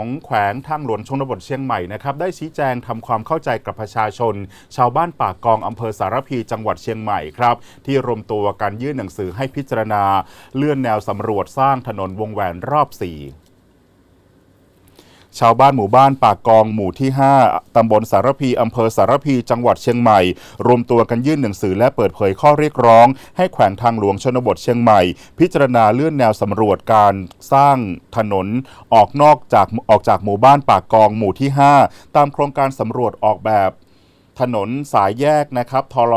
ของแขวงทางหลวงชนบทเชียงใหม่นะครับได้ชี้แจงทำความเข้าใจกับประชาชน ชาวบ้านปากกองอำเภอสารพีจังหวัดเชียงใหม่ครับที่รวมตัวกันยื่นหนังสือให้พิจารณา เลื่อนแนวสำรวจสร้างถนนวงแหวนรอบ4 ชาวบ้านหมู่บ้านปากกองหมู่ที่ 5 ตำบลสารพีอำเภอสารพีจังหวัดเชียงใหม่ รวมตัวกันยื่นหนังสือและเปิดเผยข้อเรียกร้อง ให้แขวงทางหลวงชนบทเชียงใหม่ พิจารณาเลื่อนแนวสำรวจการสร้างถนน ออกนอกจากออกจากหมู่บ้านปากกองหมู่ที่ 5 ตามโครงการสำรวจออกแบบ ถนนสายแยกนะครับทล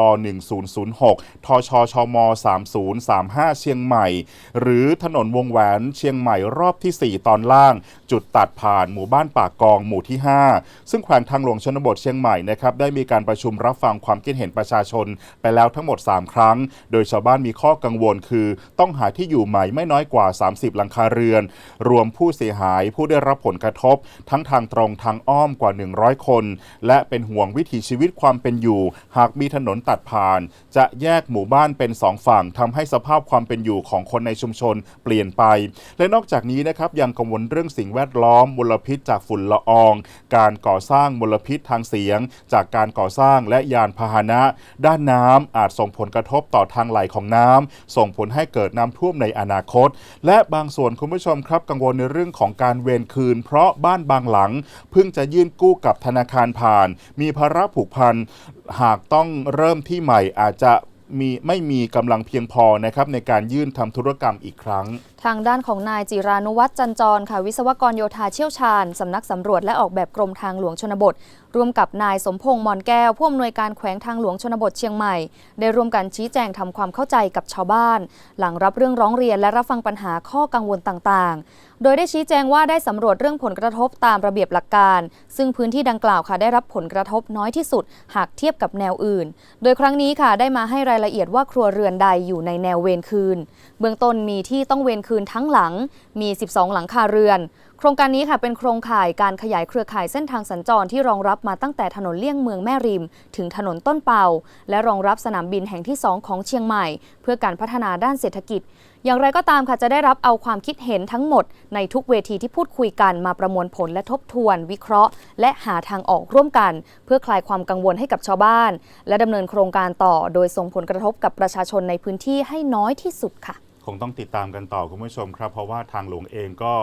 1006 ทชชม 3035 เชียงใหม่ หรือถนนวงแหวนเชียงใหม่รอบที่ 4 ตอนล่าง จุดตัดผ่านหมู่บ้านปากกองหมู่ที่ 5 ซึ่งแขวงทางหลวงชนบทเชียงใหม่นะครับได้มีการประชุมรับฟังความคิดเห็นประชาชนไปแล้วทั้งหมด 3 ครั้ง โดยชาวบ้านมีข้อกังวลคือ ต้องหาที่อยู่ใหม่ไม่น้อยกว่า 30 หลังคาเรือน รวมผู้เสียหายผู้ได้รับผลกระทบ ทั้งทางตรงทางอ้อมกว่า 100 คน และเป็นห่วงวิถีชีวิตความเป็นอยู่ หากมีถนนตัดผ่าน จะแยกหมู่บ้านเป็นสองฝั่งทำให้สภาพความเป็นอยู่ของคนในชุมชนเปลี่ยนไป และนอกจากนี้นะครับยังกังวลเรื่องสิ่งแวดล้อมมลพิษจากฝุ่นละออง การก่อสร้างมลพิษทางเสียง จากการก่อสร้างและยานพาหนะ ด้านน้ำอาจส่งผลกระทบต่อทางไหลของน้ำส่งผลให้เกิดน้ำท่วมในอนาคต และบางส่วนคุณผู้ชมครับ กังวลในเรื่องของการเวรคืน เพราะบ้านบางหลัง เพิ่งจะยื่นกู้กับธนาคารผ่าน มีภาระผูกพันหากต้องเริ่มที่ใหม่อาจจะ มีไม่มีกำลังเพียงพอนะครับในการยื่นทำธุรกรรมอีกครั้ง ทางด้านของนายจิรานุวัฒน์จันจรค่ะ วิศวกรโยธาเชี่ยวชาญสำนักสำรวจและออกแบบกรมทางหลวงชนบท ร่วมกับนายสมพงษ์มอนแก้วผู้อำนวยการแขวงทางหลวงชนบทเชียงใหม่ ได้ร่วมกันชี้แจงทำความเข้าใจกับชาวบ้าน หลังรับเรื่องร้องเรียนและรับฟังปัญหาข้อกังวลต่างๆ โดยได้ชี้แจงว่าได้สำรวจเรื่องผลกระทบตามระเบียบหลักการ ซึ่งพื้นที่ดังกล่าวค่ะได้รับผลกระทบน้อยที่สุด หากเทียบกับแนวอื่น โดยครั้งนี้ค่ะได้มาให้รายละเอียดว่าครัวเรือนใดอยู่ในแนวเวรคืน เบื้องต้นมีที่ต้องเวรคืนทั้งหลัง มี 12 หลังคาเรือน โครงการนี้ค่ะเป็นโครงข่ายการขยายเครือข่ายเส้นทางสัญจรที่รองรับมาตั้งแต่ถนนเลี่ยงเมืองแม่ริม ถึงถนนต้นเปาและรองรับสนามบินแห่งที่ 2 ของเชียงใหม่ เพื่อการพัฒนาด้านเศรษฐกิจ อย่างไรก็ตามค่ะจะได้รับเอาความคิดเห็นทั้งหมด ในทุกเวทีที่พูดคุยกันมาประมวลผลและทบทวน วิเคราะห์ และหาทางออกร่วมกัน เพื่อคลายความกังวลให้กับชาวบ้าน และดำเนินโครงการต่อ โดยส่งผลกระทบกับประชาชนในพื้นที่ให้น้อยที่สุดค่ะ คงต้องติดตามกันต่อคุณผู้ชมครับ เพราะว่าทางหลวงเองก็